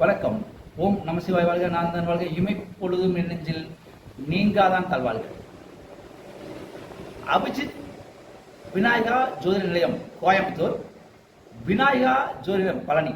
வணக்கம். ஓம் நம சிவாய் வாழ்க நான் தான் வாழ்க இமை பொழுதும் நெஞ்சில் நீங்காதான் தல்வாழ்க அபிஜித் விநாயகா ஜோதிட நிலையம் கோயம்புத்தூர். விநாயகா ஜோதிட பழனி.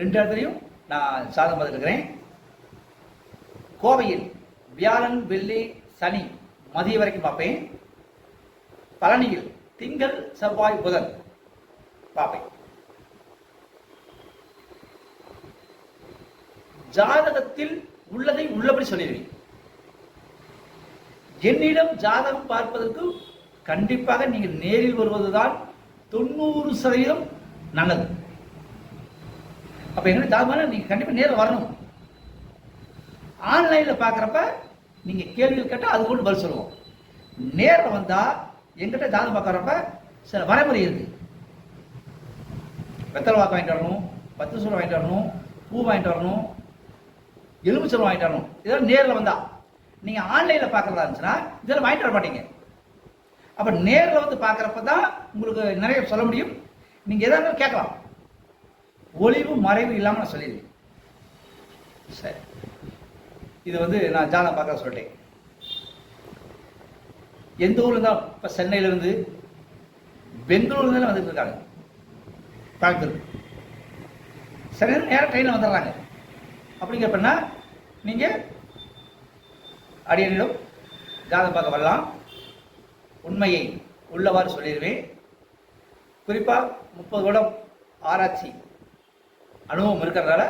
ரெண்டு இடத்துலையும் நான் சாதம் பார்த்துருக்கிறேன். கோவையில் வியாழன் வெள்ளி சனி மதிய வரைக்கும் பார்ப்பேன். பழனியில் திங்கள் செவ்வாய் புதன் பார்ப்பேன். ஜாதகத்தில் உள்ளதை உள்ளபடி சொல்லிடுவேன் என்னிடம் ஜாதகம் பார்ப்பதற்கு கண்டிப்பாக நீங்கள் நேரில் வருவதுதான் தொண்ணூறு சதவீதம் நல்லது. அப்போ என்ன ஜாதகம் நீங்கள் கண்டிப்பாக நேரில் வரணும். ஆன்லைனில் பார்க்குறப்ப நீங்கள் கேள்விகள் கேட்டால் அது கொண்டு பதில் சொல்லுவோம். நேரில் வந்தால் எங்கிட்ட ஜாதகம் பார்க்குறப்ப சில வரைமுறை இருக்குது வெத்தலை வாக்கு வாங்கிட்டு வரணும் பத்து சூழல் வாங்கிட்டு வரணும் பூ வாங்கிட்டு வரணும் எலுமிச்சம் வாங்கிட்டு வரணும். இதெல்லாம் நேரில் வந்தா. நீங்கள் ஆன்லைனில் பார்க்குறதா இருந்துச்சுன்னா இதெல்லாம் வாங்கிட்டு வர மாட்டீங்க. அப்போ நேரில் வந்து பார்க்குறப்ப தான் உங்களுக்கு நிறைய சொல்ல முடியும். நீங்கள் எதாக இருந்தாலும் கேட்கலாம். ஒளிவு மறைவு இல்லாமல் நான் சொல்லியிருக்கேன் சரி. இது வந்து நான் ஜாதகம் பார்க்க சொல்லிட்டேன். எந்த ஊர்ல இருந்தாலும் இப்போ சென்னையிலேருந்து பெங்களூர்லேருந்து வந்துட்டு இருக்காங்க. கோயம்புத்தூர். சரி நேரம் ட்ரெயினில் வந்துடுறாங்க. அப்படிங்கிறப்பன்னா நீங்கள் அடியனிடம் ஜாதகம் பார்க்க வரலாம். உண்மையை உள்ளவாறு சொல்லிடுவேன். குறிப்பாக முப்பது வருடம் ஆராய்ச்சி அனுபவம் இருக்கிறதால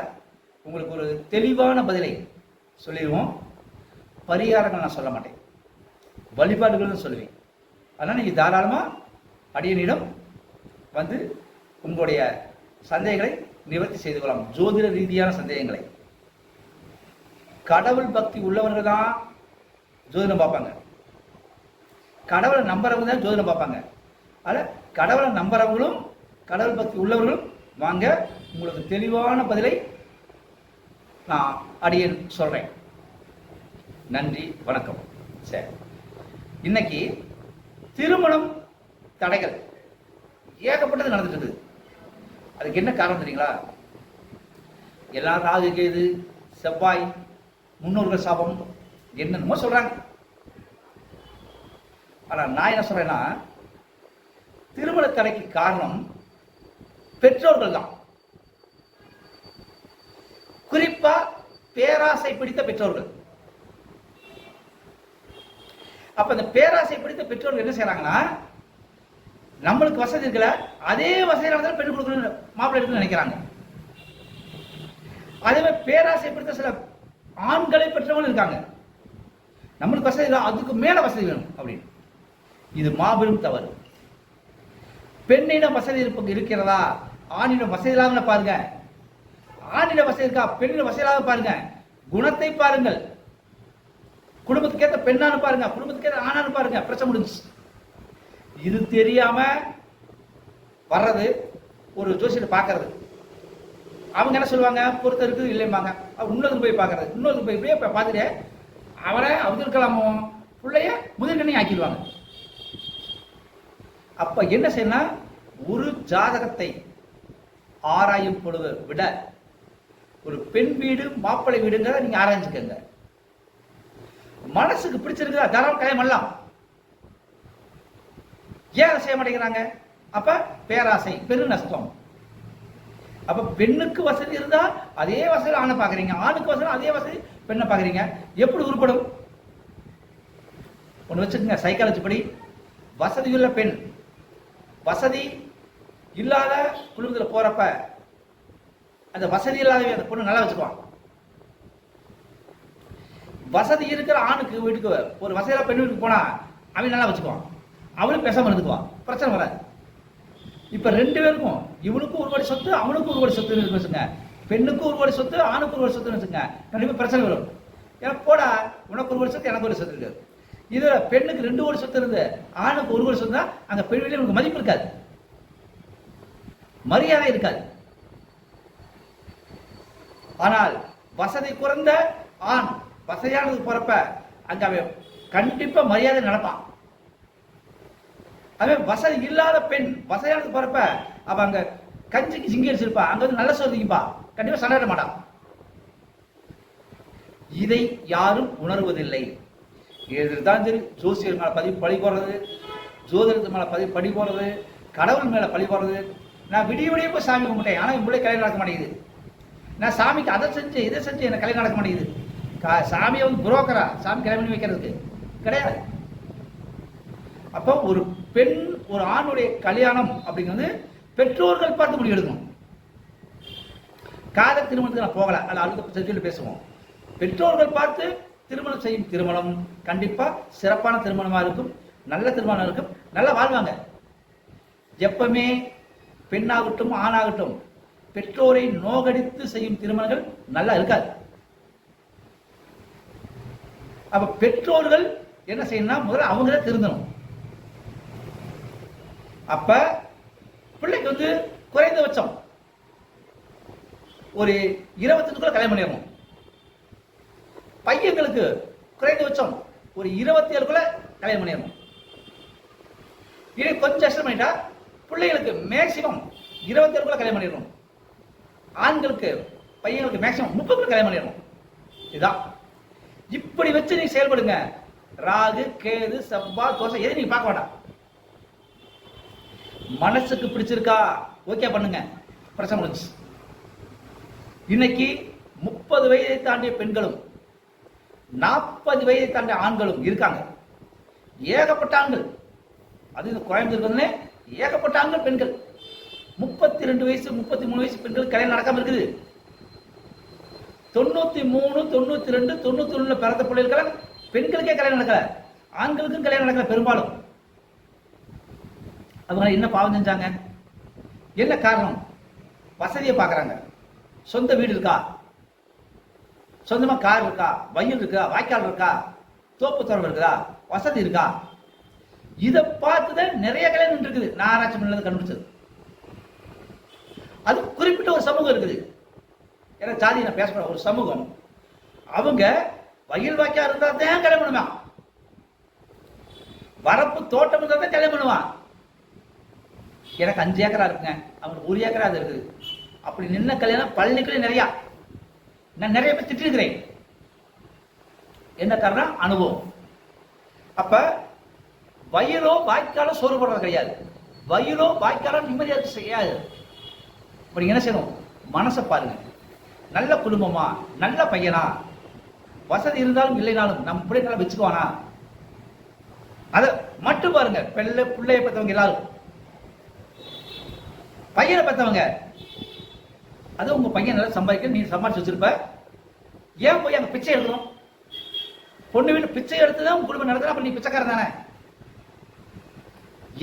உங்களுக்கு ஒரு தெளிவான பதிலை சொல்லிடுவோம். பரிகாரங்கள் நான் சொல்ல மாட்டேன். வழிபாடுகள் சொல்லுவேன். அதனால் நீங்கள் தாராளமாக அடியனிடம் வந்து உங்களுடைய சந்தேகங்களை நிவர்த்தி செய்து கொள்ளலாம். ஜோதிட ரீதியான சந்தேகங்களை. கடவுள் பக்தி உள்ளவர்கள் தான் ஜோதிடம் பார்ப்பாங்க. கடவுளை நம்புறவங்க தான் ஜோதிடம் பார்ப்பாங்க. அதில் கடவுளை நம்புறவங்களும் கடவுள் பக்தி உள்ளவர்களும் வாங்க உங்களுக்கு தெளிவான பதிலை நான் அடியேன் சொல்கிறேன் நன்றி வணக்கம். சரி. இன்னைக்கு திருமணம் தடைகள். ஏகப்பட்டது நடந்துட்டு இருக்குது. அதுக்கு என்ன காரணம் தெரியுங்களா? எல்லாம் ராகு கேது செவ்வாய் முன்னோர்கள் சாபம் என்னென்னமோ சொல்கிறாங்க ஆனால் நான் என்ன சொல்கிறேன்னா திருமண தடைக்கு காரணம் பெற்றோர்கள் தான். குறிப்பாக பேராசை பிடித்த பெற்றோர்கள். அப்போ இந்த பேராசை பிடித்த பெற்றோர்கள் என்ன செய்கிறாங்கன்னா நம்மளுக்கு வசதி இருக்கல அதே வசதியில தான் பெண் கொடுக்கணும் மாப்பிள்ளை எடுக்கணும்னு நினைக்கிறாங்க. அதே மாதிரி பேராசை பிடித்த சில ஆண்களை பெற்றவங்களும் இருக்காங்க. நம்மளுக்கு வசதி இல்லை அதுக்கு மேல வசதி வேணும் அப்படின்னு. இது மாபெரும் தவறு. பெண்ணிடம் வசதி இருப்ப இருக்கிறதா? ஆணிடம் வசதி இல்லாமல் பாருங்க. ஆணிட வசதி இருக்கா? பெண்ணிடம் வசதி இல்லாம பாருங்க. குணத்தை பாருங்கள். குடும்பத்துக்கு பெண்ணானு பாருங்க. குடும்பத்துக்கு ஏத்த ஆணானு பாருங்க. பிரச்சனை முடிஞ்சு இது தெரியாம வர்றது ஒரு ஜோசியத்தை பார்க்கறது. அவங்க என்ன சொல்லுவாங்க? பொறுத்த இருக்குது இல்லைம்பாங்க. இன்னொரு போய் பார்க்கறது இன்னொரு போய் இப்படியே போய் பார்த்துட்டு அவரை அப்துல் இருக்கலாமோ பிள்ளைய முதற்கண்ணி ஆக்கிடுவாங்க. அப்ப என்ன செய்யணும் ஒரு ஜாதகத்தை ஆராயும் பொழுது விட ஒரு பெண் வீடு மாப்பிள்ளை வீடுங்கிறத நீங்க ஆராய்ஞ்சுக்கோங்க. மனசுக்கு பிடிச்சிருக்குதா? தாராளம் கல்யாணம் பண்ணலாம். ஏன் செய்ய மாட்டேங்கிறாங்க? அப்ப பேராசை பெரு நஷ்டம். அப்ப பெண்ணுக்கு வசதி இருந்தா அதே வசதி ஆணை பாக்குறீங்க ஆணுக்கு வசதி அதே வசதி பெண்ணை பாக்குறீங்க எப்படி உருப்படும்? ஒண்ணு வச்சுக்கோங்க சைக்காலஜி படி. வசதியுள்ள பெண் வசதி இல்லாத குடும்பத்தில் போறப்ப அந்த வசதி இல்லாத அந்த பொண்ணு நல்லா வச்சுக்குவான். வசதி இருக்கிற ஆணுக்கு வீட்டுக்கு ஒரு வசதியாக பெண் வீட்டுக்கு போனா அவன் நல்லா வச்சுக்குவான். அவனும் பேசாமல் இருந்துக்குவான். பிரச்சனை வராது. இப்போ ரெண்டு பேருக்கும் இவனுக்கும் ஒரு கோடி சொத்து அவனுக்கும் ஒரு கோடி வச்சுங்க பெண்ணுக்கும் ஒரு கோடி சொத்து ஆணுக்கு ஒரு கோடி சொத்துன்னு வச்சுங்க கண்டிப்பாக பிரச்சனை வரும். ஏன்னா போடா உனக்கு ஒரு கோடி சொத்து எனக்கு ஒரு சொத்து இருக்கு. இதில் பெண்ணுக்கு ரெண்டு கோடி சொத்து இருந்து ஆணுக்கு ஒரு கோடி சொத்து அங்க பெண் உனக்கு மதிப்பு இருக்காது. மரியாதை இருக்காது. ஆனால் வசதி குறைந்த ஆண் வசதியானது போறப்ப அங்க அவன் கண்டிப்பா மரியாதை நடப்பான். அதே வசதி இல்லாத பெண் வசதியானது போறப்ப அவ அங்க கஞ்சிக்கு சிங்கி அடிச்சிருப்பா. அங்க வந்து நல்ல சொல்லிப்பா கண்டிப்பா சண்டை மாட்டான் இதை யாரும் உணர்வதில்லை. இதுதான் சரி ஜோசியர் மேல பதிவு பழி போடுறது ஜோதிடத்து மேல பதிவு பழி போடுறது கடவுள் மேல பழி போடுறது. நான் விடிய விடிய போய் சாமி கும்பிட்டேன். ஆனா என் பிள்ளை கல்யாணம் நடக்க மாட்டேங்குது. நான் சாமிக்கு அதை செஞ்சு இதை செஞ்சு எனக்கு கல்யாணம் நடக்க மாட்டேங்குது. கா- சாமியை வந்து புரோக்கரா சாமி கல்யாணம் பண்ணி வைக்கிறதுக்கு கிடையாது. அப்போ ஒரு பெண் ஒரு ஆணுடைய கல்யாணம் அப்படிங்கிறது பெற்றோர்கள் பார்த்து முடிவு எடுக்கணும். காதல் திருமணத்துக்கு நான் போகல. அல்ல அடுத்த சொல்லி பேசுவோம். பெற்றோர்கள் பார்த்து திருமணம் செய்யும் திருமணம் கண்டிப்பா சிறப்பான திருமணமா இருக்கும் நல்ல திருமணம் இருக்கும் நல்லா வாழ்வாங்க. எப்பவுமே பெண்ணாகட்டும் ஆணாகட்டும் பெற்றோரை நோகடித்து செய்யும் திருமணங்கள் நல்லா இருக்காது. அப்ப பெற்றோர்கள் என்ன செய்யணும்னா முதல்ல அவங்களே திருந்தணும். அப்ப பிள்ளைக்கு வந்து குறைந்தபட்சம் ஒரு இருபத்தஞ்சுக்குள்ள கல்யாணம் பண்ணிடணும். பையன்களுக்கு குறைந்தபட்சம் ஒரு இருபத்தி ஏழுக்குள்ள கல்யாணம் பண்ணிடணும். இது கொஞ்சம் எக்ஸ்டன் பண்ணிட்டா பிள்ளைகளுக்கு மேக்சிமம் இருபத்தி ஏழுக்குள்ள கல்யாணம் பண்ணிடணும். ஆண்களுக்கு பையன்களுக்கு மேக்சிமம் முப்பதுக்குள்ள கல்யாணம் பண்ணிடணும். இதுதான். இப்படி வச்சு நீங்க செயல்படுங்க. ராகு கேது செவ்வாய் தோசை எது நீங்க பார்க்க வேண்டாம். மனசுக்கு பிடிச்சிருக்கா? ஓகே பண்ணுங்க. பிரச்சனை இன்னைக்கு முப்பது வயதை தாண்டிய பெண்களும் நாற்பது வயதை தாண்டிய ஆண்களும் இருக்காங்க. ஏகப்பட்ட ஆண்கள். அது இந்த கோயம்புத்தூர் வந்து ஏகப்பட்ட ஆண்கள் பெண்கள். முப்பத்தி ரெண்டு வயசு முப்பத்தி மூணு வயசு பெண்கள் கல்யாணம் நடக்காம இருக்குது. தொண்ணூத்தி மூணு தொண்ணூத்தி ரெண்டு தொண்ணூத்தி ஒண்ணுல பிறந்த பிள்ளைகளுக்கெல்லாம் பெண்களுக்கே கல்யாணம் நடக்கல. ஆண்களுக்கும் கல்யாணம் நடக்கல பெரும்பாலும். அவங்க என்ன பாவம் செஞ்சாங்க? என்ன காரணம்? வசதியை பார்க்குறாங்க. சொந்த வீடு இருக்கா? சொந்தமாக கார் இருக்கா? வயல் இருக்கா? வாய்க்கால் இருக்கா? தோப்பு தொடர்பு இருக்குதா? வசதி இருக்கா? இதை பார்த்துதான் நிறைய கல்யாணம் இருக்குது நான் ஆராய்ச்சி பண்ணது கண்டுபிடிச்சது. அது குறிப்பிட்ட ஒரு சமூகம் இருக்குது. ஏன்னா ஜாதி நான் பேச ஒரு சமூகம். அவங்க வயல் வாய்க்கா இருந்தால் தான் கல்யாணம் பண்ணுவான். வரப்பு தோட்டம் இருந்தால் தான் கல்யாணம் பண்ணுவான். எனக்கு அஞ்சு ஏக்கரா இருக்குங்க. அவனுக்கு ஒரு ஏக்கரா அது இருக்குது. அப்படி நின்ன கல்யாணம் பழனிக்குள்ளே நிறையா. நான் நிறைய பேர் திட்டிருக்கிறேன். என்ன காரணம்? அனுபவம். அப்ப வயலோ வாய்க்காலோ சோறு போடுறது கிடையாது. வயலோ வாய்க்காலோ நிம்மதியாக செய்யாது. அப்படி என்ன செய்யணும்? மனசை பாருங்க. நல்ல குடும்பமா? நல்ல பையனா? வசதி இருந்தாலும் இல்லைனாலும் நம்ம பிள்ளைங்களை வச்சுக்குவானா? அதை மட்டும் பாருங்க. பிள்ளை பிள்ளைய பெற்றவங்க எல்லாரும். பையனை பெற்றவங்க அது உங்க பையன் நல்லா சம்பாதிக்க நீ சம்பாதிச்சு வச்சிருப்ப. ஏன் போய் அங்க பிச்சை எடுக்கணும்? பொண்ணு வீட்டு பிச்சை எடுத்து தான் உங்க குடும்பம் நடத்துறா அப்ப நீ பிச்சைக்காரன் தானே?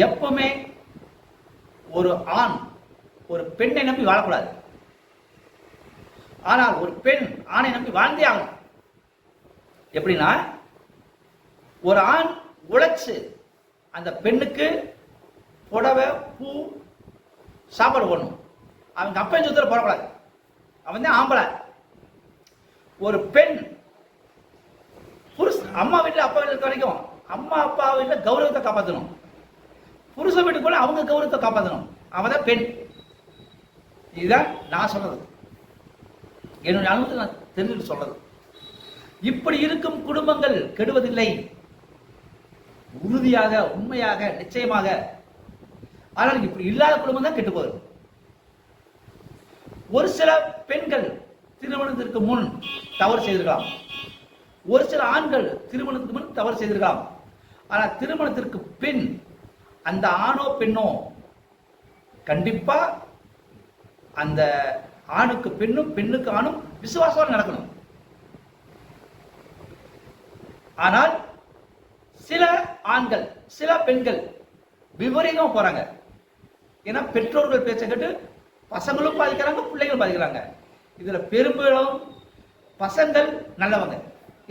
எப்பவுமே ஒரு ஆண் ஒரு பெண்ணை நம்பி வாழக்கூடாது. ஆனால் ஒரு பெண் ஆணை நம்பி வாழ்ந்தே ஆகணும். எப்படின்னா ஒரு ஆண் உழைச்சு அந்த பெண்ணுக்கு புடவை பூ சாப்பாடு போடணும் அவங்க அப்பா சொத்துல போடக்கூடாது அவன் தான் ஆம்பளை. ஒரு பெண் புருஷ அம்மா வீட்டில் அப்பா வீட்டில் இருக்க வரைக்கும் அம்மா அப்பா வீட்டில் கௌரவத்தை காப்பாற்றணும் புருஷ வீட்டுக்குள்ள அவங்க கௌரவத்தை காப்பாற்றணும் அவன் தான் பெண். இதுதான் நான் சொன்னது என்னுடைய அனுபவத்தை நான் தெரிஞ்சு சொல்றது. இப்படி இருக்கும் குடும்பங்கள் கெடுவதில்லை. உறுதியாக உண்மையாக நிச்சயமாக ஆனால் இப்படி இல்லாத குடும்பம் தான் கெட்டு போகுது. ஒரு சில பெண்கள் திருமணத்திற்கு முன் தவறு செய்திருக்கலாம். ஒரு சில ஆண்கள் திருமணத்துக்கு முன் தவறு செய்திருக்கலாம். ஆனால் திருமணத்திற்கு பின் அந்த ஆணோ பெண்ணோ கண்டிப்பா அந்த ஆணுக்கு பெண்ணும் பெண்ணுக்கு ஆணும் விசுவாசம் நடக்கணும். ஆனால் சில ஆண்கள் சில பெண்கள் விபரீதம் போறாங்க. ஏன்னா பெற்றோர்கள் பேச்ச கேட்டு பசங்களும் பாதிக்கிறாங்க பிள்ளைகளும் பாதிக்கிறாங்க. இதுல பெரும்பாலும் பசங்கள் நல்லவங்க.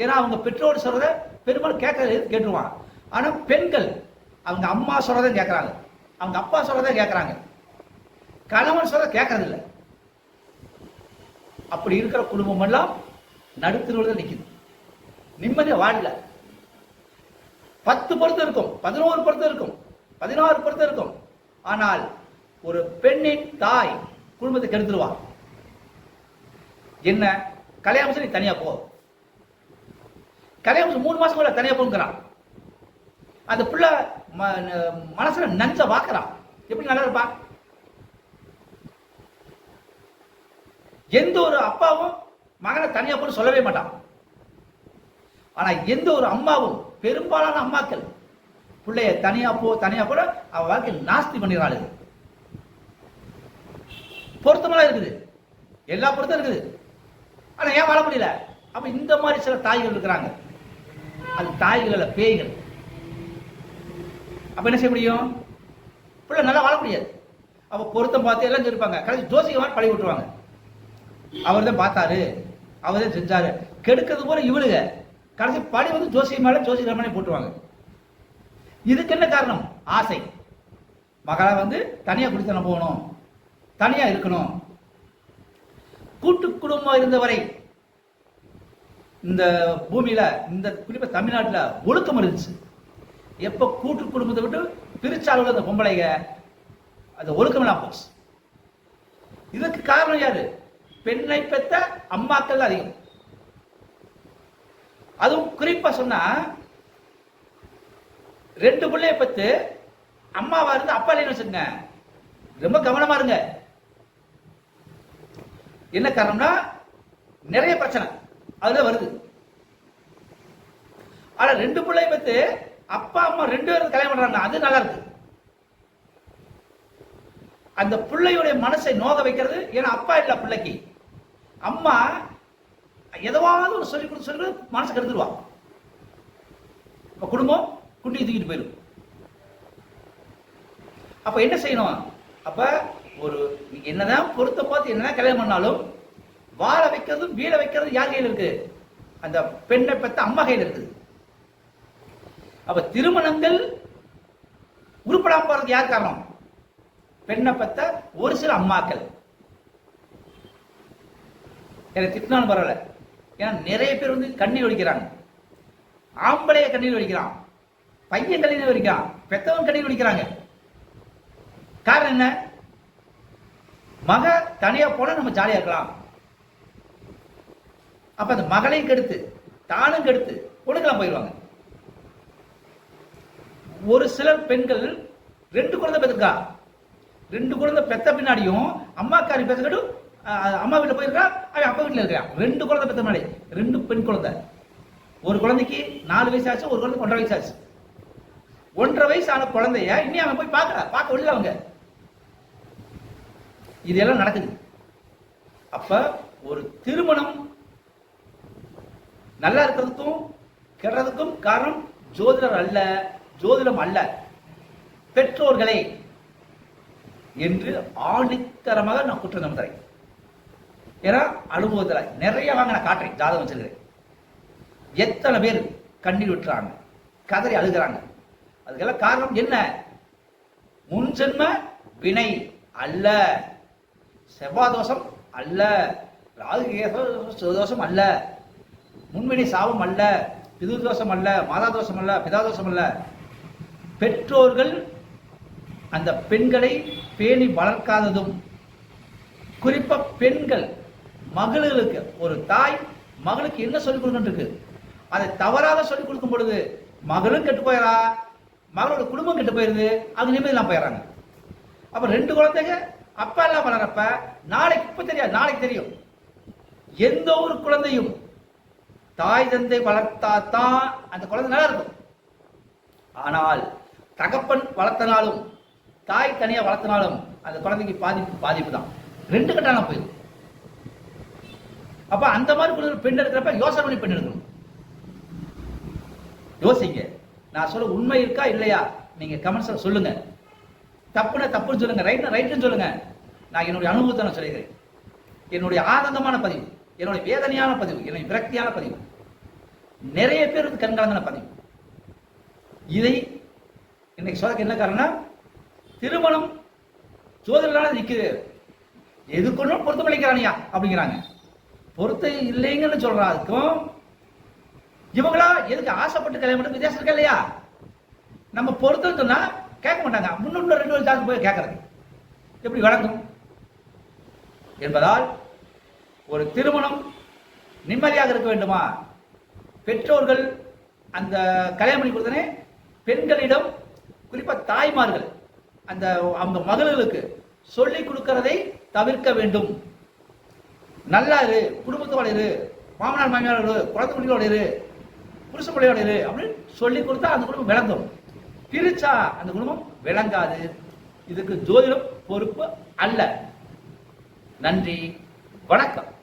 ஏன்னா அவங்க பெற்றோர் சொல்றத பெரும்பாலும் கேட்கறது கேட்டுருவான். ஆனா பெண்கள் அவங்க அம்மா சொல்கிறத கேட்கறாங்க. அவங்க அப்பா சொல்கிறத கேட்கறாங்க. கணவன் சொல்கிறத கேட்கறதில்ல. அப்படி இருக்கிற குடும்பம் எல்லாம் நடுத்தருவில் நிற்கிது நிம்மதியாக வாழல. பத்து பொருத்தம் இருக்கும் பதினோரு பொருத்தம் இருக்கும் பதினாறு பொருத்தம் இருக்கும். ஆனால் ஒரு பெண்ணின் தாய் குடும்பத்தை கெடுத்துருவா. என்ன? கல்யாணம் நீ தனியா போ. கல்யாணம் மூணு மாசம் கூட தனியா போங்கிறான். அந்த பிள்ளை ம- ந- மனசுல நஞ்ச பார்க்குறான் எப்படி நல்லா இருப்பா? எந்த ஒரு அப்பாவும் மகனை தனியா போட்டு சொல்லவே மாட்டான். ஆனா எந்த ஒரு அம்மாவும் பெரும்பாலான அம்மாக்கள் பிள்ளைய தனியா போ தனியா போட அவ வாழ்க்கை நாஸ்தி பண்ணிடுறாள் பொருத்தமெல்லாம் இருக்குது. எல்லா பொருத்தம் இருக்குது. ஆனால் ஏன் வாழ முடியல? அப்போ இந்த மாதிரி சில தாய்கள் இருக்கிறாங்க. அது தாய்கள் அல்ல பேய்கள். அப்போ என்ன செய்ய முடியும்? பிள்ளை நல்லா வாழ முடியாது. அப்போ பொருத்தம் பார்த்து எல்லாம் இருப்பாங்க கடைசி ஜோசிகமார் பழகி விட்டுருவாங்க. அவர் தான் பார்த்தாரு. அவர் தான் செஞ்சாரு. கெடுக்கிறது போல இவளுங்க கடைசி படி வந்து ஜோசியம் மேலே ஜோசி ரமணி போட்டுருவாங்க. இதுக்கு என்ன காரணம்? ஆசை. மகளை வந்து தனியாக குடித்தனம் போகணும். தனியா இருக்கணும். கூட்டு குடும்பம் இருந்தவரை இந்த பூமியில இந்த குறிப்பா தமிழ்நாட்டில் ஒழுக்கம் இருந்துச்சு. எப்ப கூட்டு குடும்பத்தை விட்டு பிரிச்சாலும் அந்த பொம்பளைங்க அந்த ஒழுக்கம் இல்லாமல் போச்சு. இதுக்கு காரணம் யாரு? பெண்ணை பெத்த அம்மாக்கள் தான் அதிகம். அதுவும் குறிப்பா சொன்னா ரெண்டு பிள்ளைய பத்து அம்மாவா இருந்து அப்பா இல்லைன்னு வச்சுக்கோங்க. ரொம்ப கவனமா இருங்க. என்ன காரணம்னா நிறைய பிரச்சனை. அதுல வருது. ஆனா ரெண்டு பிள்ளைய பத்து அப்பா அம்மா ரெண்டு பேரும் கல்யாணம் பண்றாங்க. அது நல்லா இருக்கு. அந்த பிள்ளையுடைய மனசை நோக வைக்கிறது. ஏன்னா அப்பா இல்ல பிள்ளைக்கு. அம்மா எதவாவது ஒரு சொல்லி கொடுத்து சொல்லி கொடுத்து மனசை கெடுத்துருவா. குடும்பம் குண்டி தூக்கிட்டு போயிடும். அப்ப என்ன செய்யணும்? அப்ப ஒரு என்னதான் பொருத்த பார்த்து என்னதான் கல்யாணம் பண்ணாலும் வாழ வைக்கிறதும் வீழ வைக்கிறதும் யார் கையில் இருக்கு? அந்த பெண்ணை பெத்த அம்மா கையில் இருக்குது. அப்ப திருமணங்கள் உருப்படாம போறது யார் காரணம்? பெண்ணை பெத்த ஒரு சில அம்மாக்கள். எனக்கு திட்டினாலும் பரவாயில்ல. ஏன்னா நிறைய பேர் வந்து கண்ணீர் ஒழிக்கிறாங்க ஆம்பளைய கண்ணீர் ஒழிக்கிறான் பையன் கண்ணீர் ஒழிக்கிறான் பெத்தவன் கண்ணீர் ஒழிக்கிறாங்க காரணம் என்ன? மக தனியா போனா நம்ம ஜாலியா இருக்கலாம். அப்ப அந்த மகளையும் கெடுத்து தானும் கெடுத்து கொடுக்கலாம் போயிடுவாங்க ஒரு சில பெண்கள் ரெண்டு குழந்தை பெற்றுக்கா ரெண்டு குழந்தை பெத்த பின்னாடியும் அம்மாக்காரி பெற்றுக்கிட்டு அம்மா வீட்டில் போயிருக்கா? அவன் அப்பா வீட்டில் இருக்கிறான். ரெண்டு குழந்தை பெத்த முன்னாடி ரெண்டு பெண் குழந்தை. ஒரு குழந்தைக்கு நாலு வயசு ஆச்சு ஒரு குழந்தைக்கு ஒன்றரை வயசு ஆச்சு. ஒன்றரை வயசு ஆன குழந்தைய இனி அவன் போய் பார்க்கல பார்க்க விடல அவங்க. இதெல்லாம் நடக்குது. அப்ப ஒரு திருமணம் நல்லா இருக்கிறதுக்கும் கெடுறதுக்கும் காரணம் ஜோதிடர் அல்ல ஜோதிடம் அல்ல. பெற்றோர்களே என்று ஆணித்தரமாக நான் குற்றம் நம்புகிறேன் ஏன்னா அனுபவத்தில் நிறைய வாங்க நான் காட்டுறேன் ஜாதகம் வச்சிருக்கிறேன். எத்தனை பேர் கண்ணீர் விட்டுறாங்க கதறி அழுகிறாங்க. அதுக்கெல்லாம் காரணம் என்ன? முன்ஜென்ம வினை அல்ல. செவ்வாய் தோஷம் அல்ல ராகு தோஷம் அல்ல முன்வினை சாபம் அல்ல பிது தோஷம் அல்ல மாதா தோஷம் அல்ல பிதா தோஷம் அல்ல. பெற்றோர்கள் அந்த பெண்களை பேணி வளர்க்காததும் குறிப்பாக பெண்கள் மகளுக்கு ஒரு தாய் மகளுக்கு என்ன சொல்லிக் கொடுக்கணும் இருக்கு அதை தவறாக சொல்லிக் கொடுக்கும் பொழுது மகளும் கெட்டு போயிடா மகளோட குடும்பம் கெட்டு போயிருது அவங்க நிம்மதி இல்லாம போயிடறாங்க அப்போ ரெண்டு குழந்தைங்க அப்பா எல்லாம் வளரப்ப நாளைக்கு இப்ப தெரியாது நாளைக்கு தெரியும். எந்த ஒரு குழந்தையும் தாய் தந்தை வளர்த்தா தான் அந்த குழந்தை நல்லா இருக்கும். ஆனால் தகப்பன் வளர்த்தனாலும் தாய் தனியா வளர்த்தனாலும் அந்த குழந்தைக்கு பாதிப்பு பாதிப்பு தான். ரெண்டு கட்டான போயிடும். அப்ப அந்த மாதிரி குழந்தை பெண் எடுக்கிறப்ப யோசனை பண்ணி பெண் எடுக்கணும். யோசிங்க. நான் சொல்ல உண்மை இருக்கா இல்லையா? நீங்க கமெண்ட்ஸ்ல சொல்லுங்க. தப்புனா தப்புன்னு சொல்லுங்க ரைட்னா ரைட்னு சொல்லுங்க. நான் என்னுடைய அனுபவத்தை நான் சொல்லிக்கிறேன். என்னுடைய ஆனந்தமான பதிவு என்னுடைய வேதனையான பதிவு என்னுடைய விரக்தியான பதிவு. நிறைய பேர் வந்து கண்கலங்கின பதிவு. இதை இன்னைக்கு சொல்ல என்ன காரணம் திருமணம் சோதனால நிற்குது எது கொண்டும் பொருத்தம் அளிக்கிறானியா அப்படிங்கிறாங்க. பொருத்தம் இல்லைங்கன்னு சொல்றாருக்கும் இவங்களா எதுக்கு ஆசைப்பட்டு கல்யாணம் வித்தியாசம் இருக்கா இல்லையா? நம்ம பொருத்தம் சொன்னா கேட்க மாட்டாங்க. முன்னூறு ரெண்டு வருஷம் ஜாஸ்தி போய் கேட்கறது. எப்படி வழங்கும்? என்பதால் ஒரு திருமணம் நிம்மதியாக இருக்க வேண்டுமா? பெற்றோர்கள் அந்த கல்யாணம் பண்ணி கொடுத்தனே பெண்களிடம் குறிப்பாக தாய்மார்கள் அந்த அவங்க மகளுக்கு சொல்லி கொடுக்கறதை தவிர்க்க வேண்டும். நல்லா இரு குடும்பத்தோட இரு மாமனார் மாமியாரோட இரு குழந்தை குடிகளோட இரு புருஷ பிள்ளையோட இரு அப்படின்னு சொல்லி கொடுத்தா அந்த குடும்பம் விளங்கும். பிரிச்சா அந்த குடும்பம் விளங்காது. இதுக்கு ஜோதிடம் பொறுப்பு அல்ல. நன்றி. வணக்கம்.